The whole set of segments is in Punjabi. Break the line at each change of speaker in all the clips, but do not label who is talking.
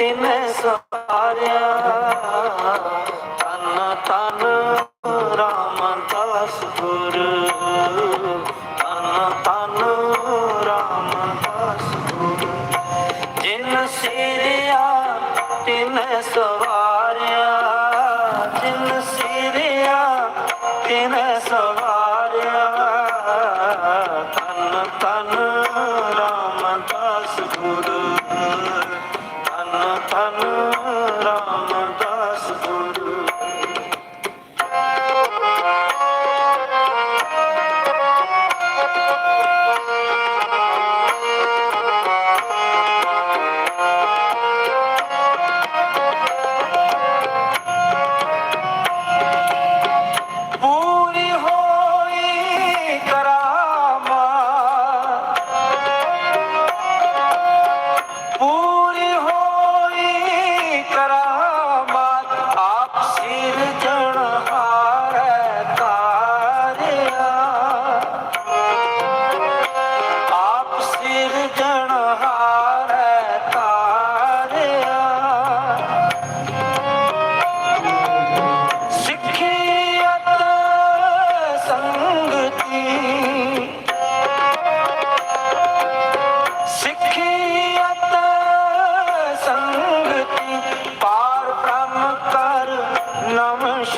ਤਿੰਨ ਮੈਂ ਸਵਾਰਿਆ ਤਨ ਤਨ ਰਾਮ ਦਾਸ ਗੁਰ ਤਨ ਤਨ ਰਾਮ ਦਾਸ ਗੁਰ ਸਵਾਰਿਆ। ਜਿਨ ਸਿਰਿਆ ਤੇ ਮੈਂ ਸਵਾਰਿਆ।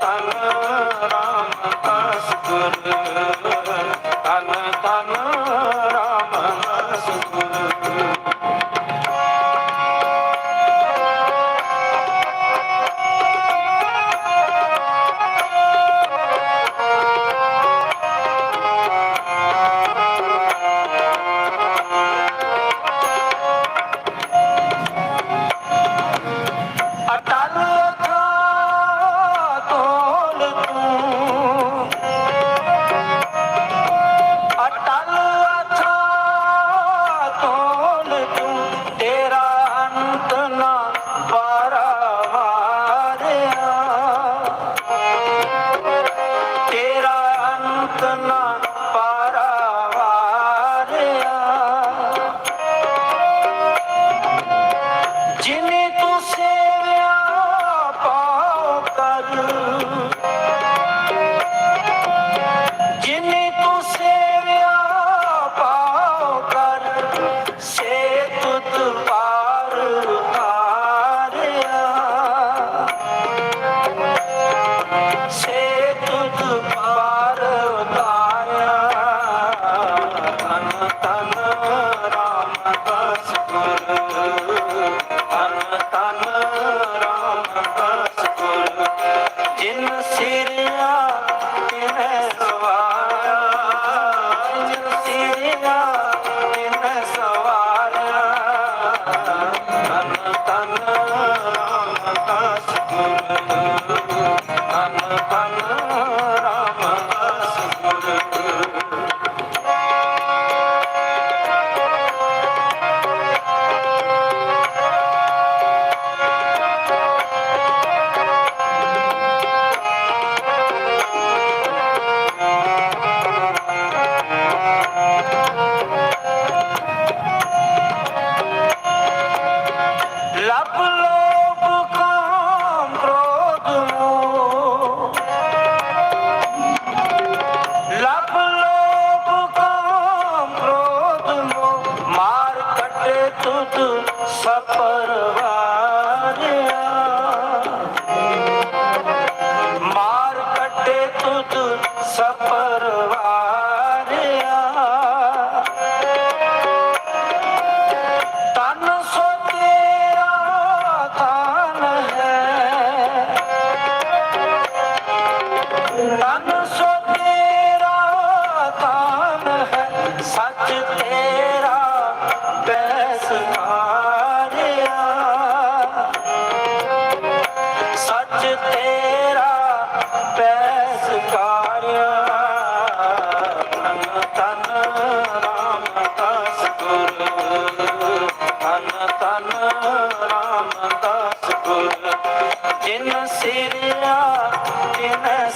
ਤਨ ਰਾਮ ਤਸਕਰ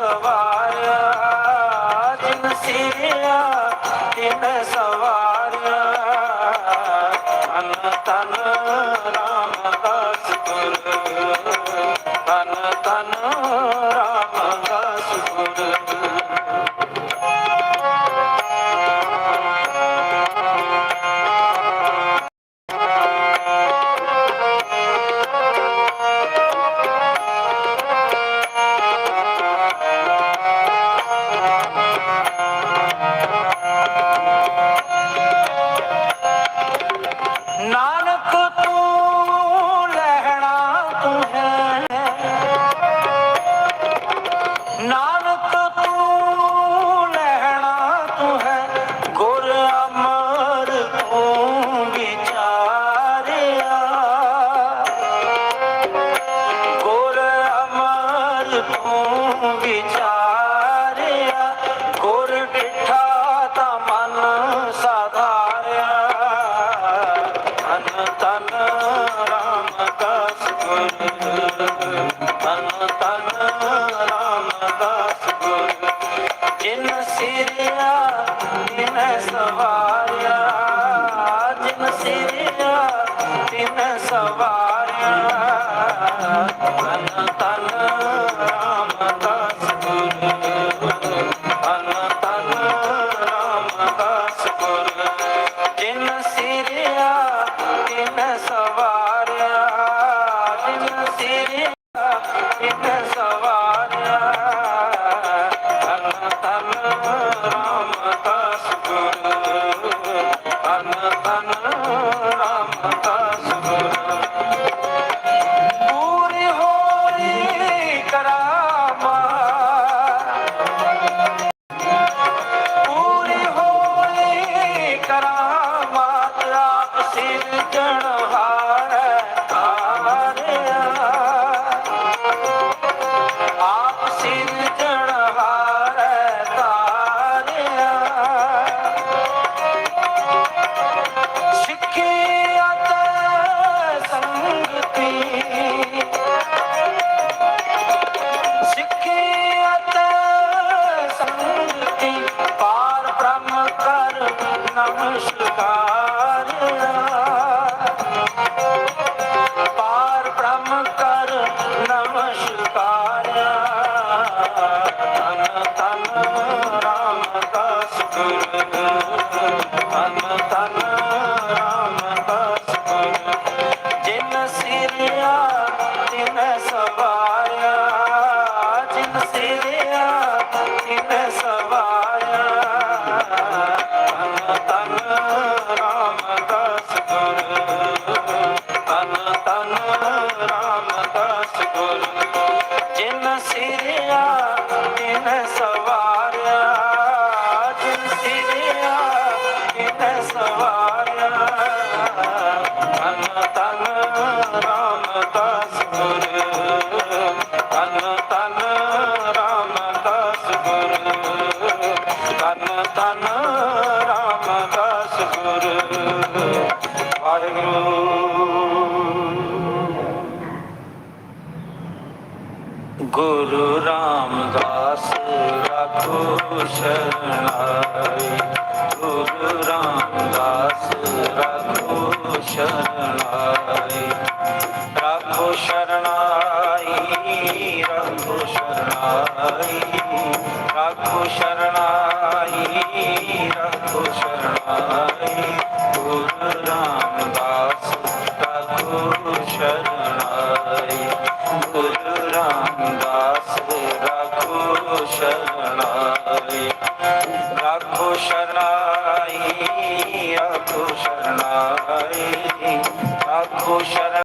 सवाया जिनसी ਨਾਨਕ ਤੂੰ ਲੈਣਾ ਤੂੰ ਹੈ। ਨਾਨਕ ਤੂੰ ਲੈਣਾ ਤੂੰ ਹੈ। ਗੁਰ ਅਮਰ ਤੂੰ ਵਿਚਾਰਿਆ। ਗੁਰ ਅਮਰ ਤੂੰ ਵਿਚਾਰਿਆ। सवारियां আমার ਸ਼ਰਣਾਈ ਗੁਰੂ ਰਾਮਦਾਸ ਰੱਖੋ ਸ਼ਰਣਾਈ ਰੱਖੋ ਸ਼ਰਣਾਈ ਰੱਖੋ ਸ਼ਰਣਾਈ ਰੱਖੋ ਸ਼ਰਣਾਈ ਰੱਖੋ ਸ਼ਰਣਾਈ